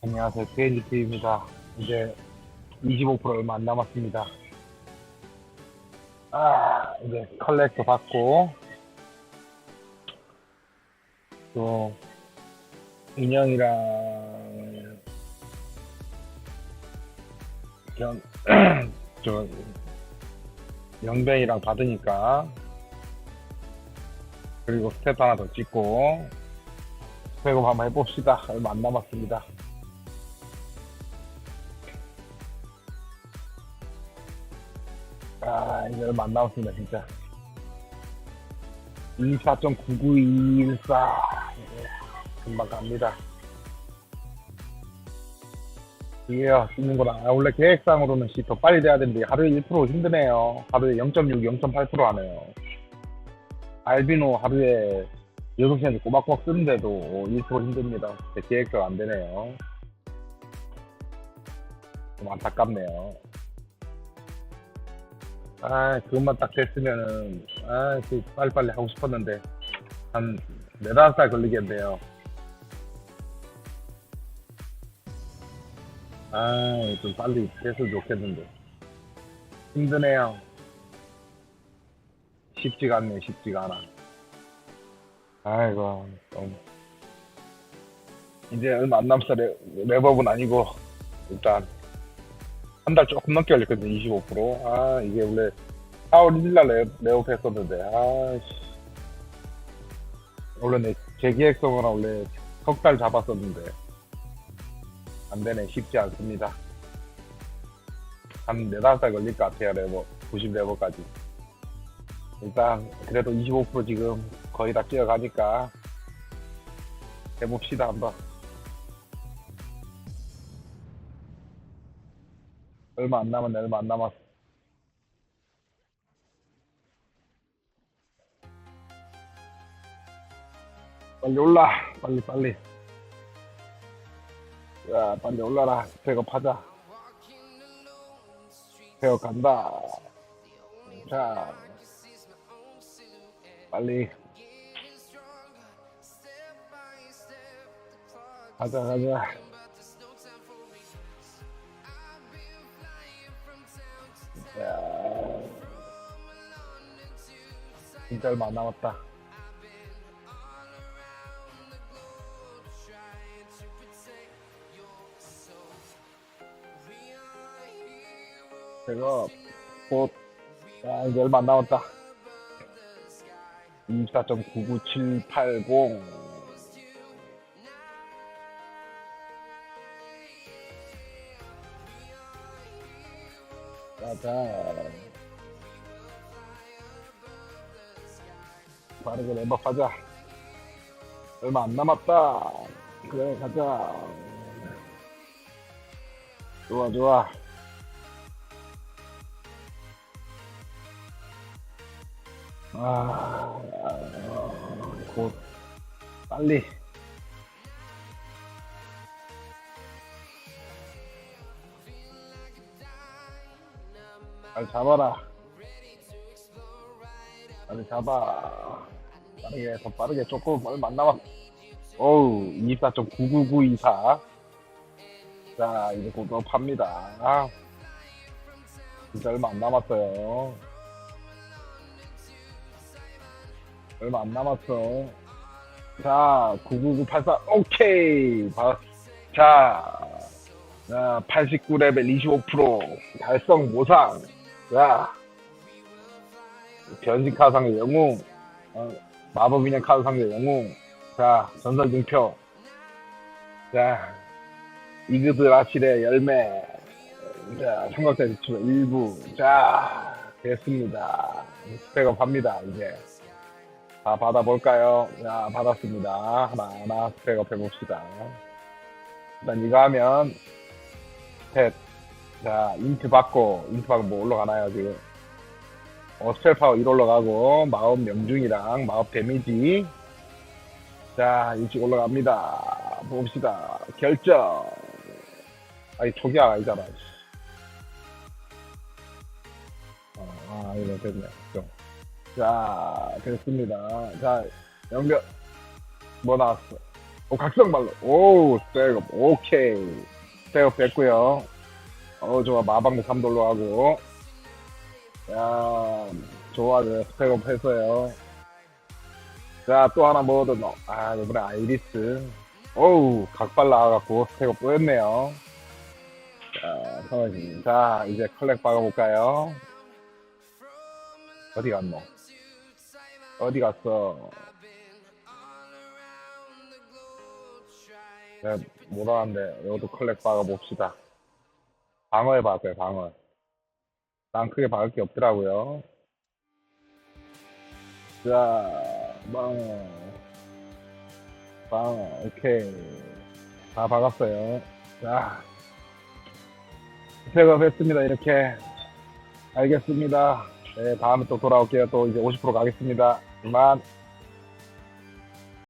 안녕하세요. TNGT입니다. 이제 25% 얼마 안 남았습니다. 아, 이제 컬렉터 받고, 또, 인형이랑, 견, 저, 영변이랑 받으니까, 그리고 스텝 하나 더 찍고, 스펙업 한번 해봅시다. 얼마 안 남았습니다. 아, 이제 얼마 안 남았습니다, 진짜. 24.99214. 금방 갑니다. 이게 요, 쓰는 거랑. 아, 원래 계획상으로는 씨, 더 빨리 돼야 되는데, 하루에 1% 힘드네요. 하루에 0.6, 0.8% 하네요. 알비노 하루에 6시간째 꼬박꼬박 쓰는데도 1% 힘듭니다. 제 계획대로 안 되네요. 좀 안타깝네요. 아, 그것만 딱 됐으면은, 아, 그 빨리빨리 하고 싶었는데, 한, 네다섯 살 걸리겠네요. 아, 좀 빨리 됐으면 좋겠는데. 힘드네요. 쉽지가 않네, 쉽지가 않아. 아이고, 좀. 이제 얼마 안 남았어, 레, 랩업은 아니고, 일단, 한 달 조금 넘게 걸렸거든요, 25%. 아, 이게 원래 4월 1일 날 레, 레업 했었는데, 아 씨. 원래 내, 제 계획성은 원래 석 달 잡았었는데, 안 되네, 쉽지 않습니다. 한 4, 5달 걸릴 것 같아요, 레버. 90 레버까지. 일단, 그래도 25% 지금 거의 다 뛰어가니까, 해봅시다, 한번. 얼마 안 남았네, 얼마 안 남았어. 빨리 올라, 빨리, 빨리. 야, 빨리 올라라. 백업하자. 백업 간다. 자, 빨리. 가자, 가자. 야, 진짜 얼마 안 남았다. 제가 곧, 야, 이제 얼마 안 남았다. 24.99780. 가자. 빠르게 랩업하자. 얼마 안 남았다. 그래, 가자. 좋아, 좋아. 아, 곧, 빨리. 잘 잡아라. 빨리 잡아. 빠르게, 더 빠르게, 조금 얼마 안 남았. 어우, 24.99924. 자, 이제 곧. 아, 진짜 얼마 안 남았어요. 얼마 안 남았어. 자, 99984, 오케이. 봐. 자, 자, 89레벨 25% 달성 보상. 자, 변신 카드 상대 영웅, 어, 마법 인형 카드 상대 영웅. 자, 전설 증표. 자, 이그드 라실의 열매. 자, 삼각대 지출 일부. 자, 됐습니다. 스펙업 합니다, 이제. 다 받아볼까요? 자, 받았습니다. 하나하나 스펙업 해봅시다. 일단 이거 하면, 스탯. 자, 인트 받고, 인트 받고 뭐 올라가나요, 지금? 어, 스펠 파워 1 올라가고, 마법 명중이랑 마법 데미지. 자, 일찍 올라갑니다. 봅시다. 결정. 아니, 초기화 아니잖아. 씨. 어, 아, 이거 됐네. 좀. 자, 됐습니다. 자, 연결. 뭐 나왔어? 오, 각성발로. 오, 스택업. 오케이. 스택업 됐고요 어, 좋아. 마방도 3돌로 하고. 야, 좋아. 네, 스택업 했어요. 자, 또 하나 뭐 얻었노? 아, 이번에 아이리스. 어우, 각발 나와갖고 스택업 또 했네요. 자, 성원님. 자, 이제 컬렉 박아볼까요? 어디 갔노? 어디 갔어? 내가 못 하는데, 이것도 컬렉 박아봅시다. 방어해 봤어요, 방어. 난 크게 박을 게 없더라고요. 자, 방어. 방어, 오케이. 다 박았어요. 자, 팩업 했습니다, 이렇게. 알겠습니다. 네, 다음에 또 돌아올게요. 또 이제 50% 가겠습니다. 이만.